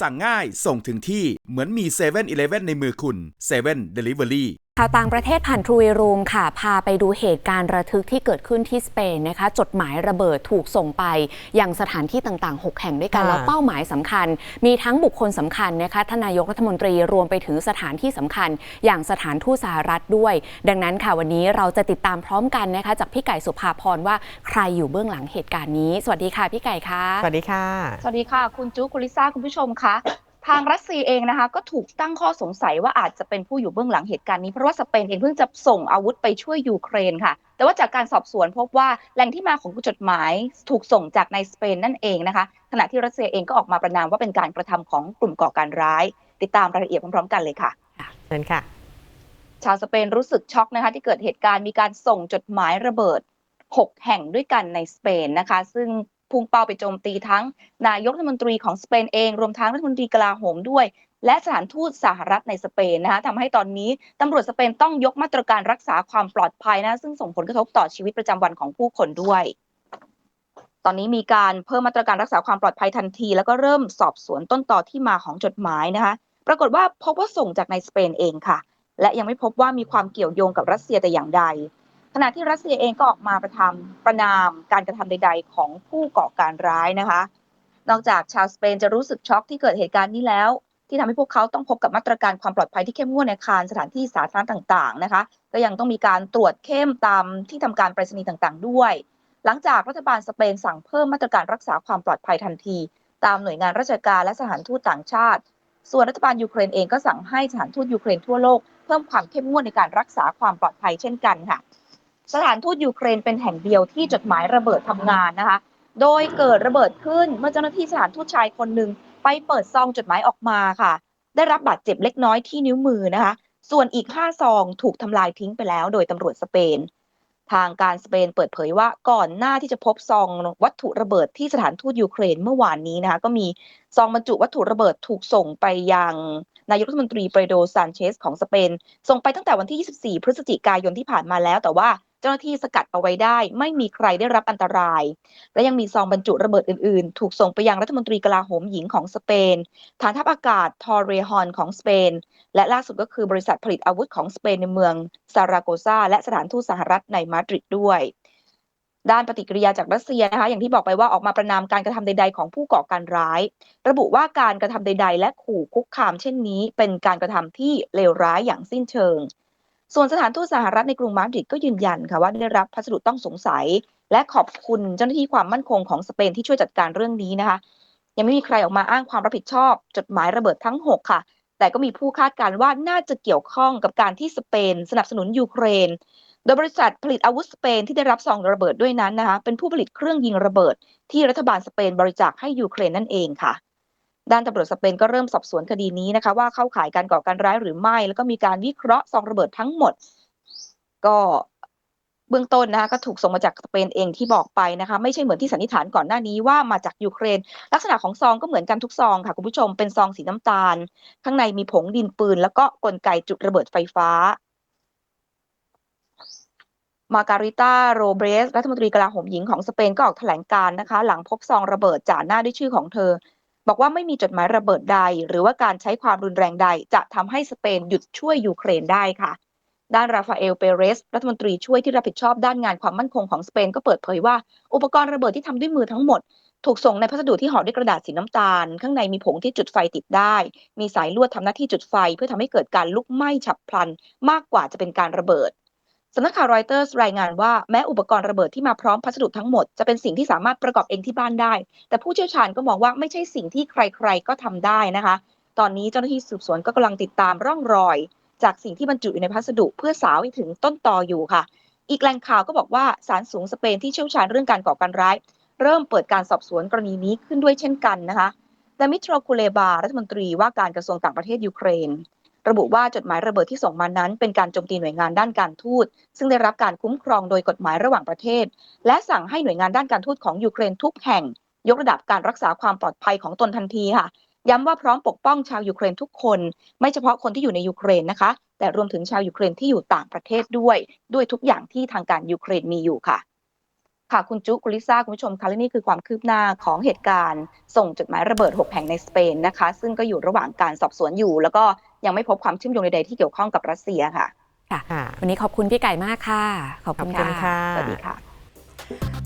สั่งง่ายส่งถึงที่เหมือนมี7 e เ e ่ e อในมือคุณ7 Delivery ข่าวต่างประเทศผ่านทรูรูมค่ะ พาไปดูเหตุการณ์ระทึกที่เกิดขึ้นที่สเปนนะคะ จดหมายระเบิดถูกส่งไป ยังสถานที่ต่างๆ 6 แห่งด้วยกันค่ะแล้วเป้าหมายสำคัญ มีทั้งบุคคลสำคัญนะคะท่านนายกรัฐมนตรีรวมไปถึงสถานที่สำคัญ อย่างสถานทูตสหรัฐด้วย ดังนั้นค่ะวันนี้เราจะติดตามพร้อมกันนะคะ จากพี่ไก่สุภาพรว่าใครอยู่เบื้องหลังเหตุการณ์นี้ สวัสดีค่ะพี่ไก่ค่ะสวัสดีค่ะ สวัสดีค่ะ คุณจุคุณลิซ่าคุณผู้ชมคะ ทางรัสเซียเองนะคะ ก็ถูกตั้งข้อสงสัยว่าอาจจะเป็นผู้อยู่เบื้องหลังเหตุการณ์นี้ เพราะว่าสเปนเองเพิ่งจะส่งอาวุธไปช่วยยูเครนค่ะ แต่ว่าจากการสอบสวนพบว่าแหล่งที่มาของจดหมายถูกส่งจากในสเปนนั่นเองนะคะ ขณะที่รัสเซียเองก็ออกมาประนามว่าเป็นการกระทำของกลุ่มก่อการร้าย ติดตามรายละเอียดพร้อมๆ กันเลยค่ะเชิญค่ะ ชาวสเปนรู้สึกช็อกนะคะที่เกิดเหตุการณ์มีการส่งจดหมายระเบิด 6 แห่งด้วยกันในสเปนนะคะ ซึ่ง พุ่งเป้าไปโจมตีทั้ง นายกรัฐมนตรีของสเปนเอง รวมทั้งรัฐมนตรีกลาโหมด้วย และสถานทูตสหรัฐในสเปนนะคะทำให้ตอนนี้ตำรวจสเปนต้องยกมาตรการรักษาความปลอดภัยนะซึ่งส่งผลกระทบต่อชีวิตประจำวันของผู้คนด้วยตอนนี้มีการเพิ่มมาตรการรักษาความปลอดภัยทันที แล้วก็เริ่มสอบสวนต้นต่อที่มาของจดหมายนะคะ ปรากฏว่าพบว่าส่งจากในสเปนเองค่ะ และยังไม่พบว่ามีความเกี่ยวโยงกับรัสเซียแต่อย่างใด ขณะที่รัสเซียเองก็ออกมาประทำประนามการกระทำใด ๆ ของผู้ก่อการร้ายนะคะ นอกจากชาวสเปนจะรู้สึกช็อกที่เกิดเหตุการณ์นี้แล้ว ที่ทำให้พวกเขาต้องพบกับมาตรการความปลอดภัยที่เข้มงวดในอาคารสถานที่สาธารณะต่างๆนะคะ ก็ยังต้องมีการตรวจเข้มตามที่ทำการไปรษณีย์ต่างๆ ด้วย หลังจากรัฐบาลสเปนสั่งเพิ่มมาตรการรักษาความปลอดภัยทันที ตามหน่วยงานราชการและสถานทูตต่างชาติ ส่วนรัฐบาลยูเครนเองก็สั่งให้สถานทูตยูเครนทั่วโลกเพิ่มความเข้มงวดในการรักษาความปลอดภัยเช่นกันค่ะ สถานทูตยูเครนเป็นแห่งเดียวที่จดหมายระเบิดทำงานนะคะ โดยเกิดระเบิดขึ้นเมื่อเจ้าหน้าที่สถานทูตชายคนหนึ่งไปเปิดซองจดหมายออกมาค่ะ ได้รับบาดเจ็บเล็กน้อยที่นิ้วมือนะคะ ส่วนอีก5ซองถูกทำลายทิ้งไปแล้ว โดยตำรวจสเปน ทางการสเปนเปิดเผยว่าก่อนหน้าที่จะพบซองวัตถุระเบิดที่สถานทูตยูเครนเมื่อวานนี้นะคะก็มีซองบรรจุวัตถุระเบิดถูกส่งไปยังนายกรัฐมนตรีเปโดซานเชสของสเปน ส่งไปตั้งแต่วันที่ 24 พฤศจิกายนที่ผ่านมาแล้วแต่ว่า เจ้าหน้าที่สกัดเอาไว้ได้ ไม่มีใครได้รับอันตราย และยังมีซองบรรจุระเบิดอื่นๆ ถูกส่งไปยังรัฐมนตรีกลาโหมหญิงของสเปน ฐานทัพอากาศทอร์เรฮอนของสเปน และล่าสุดก็คือบริษัทผลิตอาวุธของสเปนในเมืองซาราโกซาและสถานทูตสหรัฐในมาดริดด้วยด้านปฏิกิริยาจากรัสเซียนะคะอย่างที่บอกไปว่าออกมาประนามการกระทำใด ๆ ของผู้ก่อการร้าย ระบุว่าการกระทำใด ๆ และขู่คุกคามเช่นนี้ เป็นการกระทำที่เลวร้ายอย่างสิ้นเชิง ส่วนสถานทูตสหรัฐในกรุงมาดริดก็ยืนยันค่ะว่าได้รับพัสดุต้องสงสัย และขอบคุณเจ้าหน้าที่ความมั่นคงของสเปนที่ช่วยจัดการเรื่องนี้นะคะ ยังไม่มีใครออกมาอ้างความรับผิดชอบ จดหมายระเบิดทั้ง 6 ค่ะ แต่ก็มีผู้คาดการณ์ว่าน่าจะเกี่ยวข้องกับการที่สเปน สนับสนุนยูเครน โดยบริษัทผลิตอาวุธสเปนที่ได้รับซองระเบิดด้วยนั้นนะคะเป็นผู้ผลิตเครื่องยิงระเบิด ที่รัฐบาลสเปนบริจาคให้ยูเครนนั่นเองค่ะ ด้านตำรวจสเปนก็เริ่มสอบสวนคดีนี้นะคะ ว่าเข้าข่ายการก่อการร้ายหรือไม่ แล้วก็มีการวิเคราะห์ซองระเบิดทั้งหมด ก็เบื้องต้นนะคะก็ถูกส่งมาจากสเปนเองที่บอกไปนะคะ ไม่ใช่เหมือนที่สันนิษฐานก่อนหน้านี้ว่ามาจากยูเครน ลักษณะของซองก็เหมือนกันทุกซองค่ะคุณผู้ชมเป็นซองสีน้ำตาล ข้างในมีผงดินปืน แล้วก็กลไกจุดระเบิดไฟฟ้า มาการิต้าโรเบรส รัฐมนตรีกลาโหมหญิงของสเปนก็ออกแถลงการ์นะคะ หลังพบซองระเบิดจ่าหน้าด้วยชื่อของเธอ บอกว่าไม่มีจดหมายระเบิดใด หรือว่าการใช้ความรุนแรงใด จะทำให้สเปนหยุดช่วยยูเครนได้ค่ะ ด้านราฟาเอลเปเรส รัฐมนตรีช่วยที่รับผิดชอบด้านงานความมั่นคงของสเปนก็เปิดเผยว่า อุปกรณ์ระเบิดที่ทำด้วยมือทั้งหมด ถูกส่งในพัสดุที่ห่อด้วยกระดาษสีน้ำตาล ข้างในมีผงที่จุดไฟติดได้ มีสายลวดทำหน้าที่จุดไฟ เพื่อทำให้เกิดการลุกไหม้ฉับพลัน มากกว่าจะเป็นการระเบิด สำนักข่าวรอยเตอร์สรายงานว่าแม้อุปกรณ์ระเบิดที่มาพร้อมพัสดุทั้งหมดจะเป็นสิ่งที่สามารถประกอบเองที่บ้านได้ แต่ผู้เชี่ยวชาญก็มองว่าไม่ใช่สิ่งที่ใครๆก็ทำได้นะคะ ตอนนี้เจ้าหน้าที่สืบสวนก็กำลังติดตามร่องรอย จากสิ่งที่บรรจุอยู่ในพัสดุเพื่อสาวให้ถึงต้นตออยู่ค่ะ อีกแหล่งข่าวก็บอกว่าศาลสูงสเปนที่เชี่ยวชาญเรื่องการก่อการร้าย เริ่มเปิดการสอบสวนกรณีนี้ขึ้นด้วยเช่นกันนะคะดามิโตรคูเลบารัฐมนตรีว่าการกระทรวงต่างประเทศยูเครน ระบุว่าจดหมายระเบิดที่ส่งมานั้น เป็นการโจมตีหน่วยงานด้านการทูต ซึ่งได้รับการคุ้มครองโดยกฎหมายระหว่างประเทศ และสั่งให้หน่วยงานด้านการทูตของยูเครนทุกแห่ง ยกระดับการรักษาความปลอดภัยของตนทันทีค่ะ ย้ำว่าพร้อมปกป้องชาวยูเครนทุกคน ไม่เฉพาะคนที่อยู่ในยูเครนนะคะ แต่รวมถึงชาวยูเครนที่อยู่ต่างประเทศด้วย ด้วยทุกอย่างที่ทางการยูเครนมีอยู่ค่ะ ค่ะคุณจุกุลิซ่าคุณผู้ชมคะและนี่คือความคืบหน้าของเหตุการณ์ ส่งจดหมายระเบิด 6 แห่งในสเปนนะคะ ซึ่งก็อยู่ระหว่างการสอบสวนอยู่ แล้วก็ยังไม่พบความเชื่อมโยงใดๆที่เกี่ยวข้องกับรัสเซียค่ะ ค่ะ วันนี้ขอบคุณพี่ไก่มากค่ะ ขอบขอบคุณคุณค่ะค่ะ สวัสดีค่ะ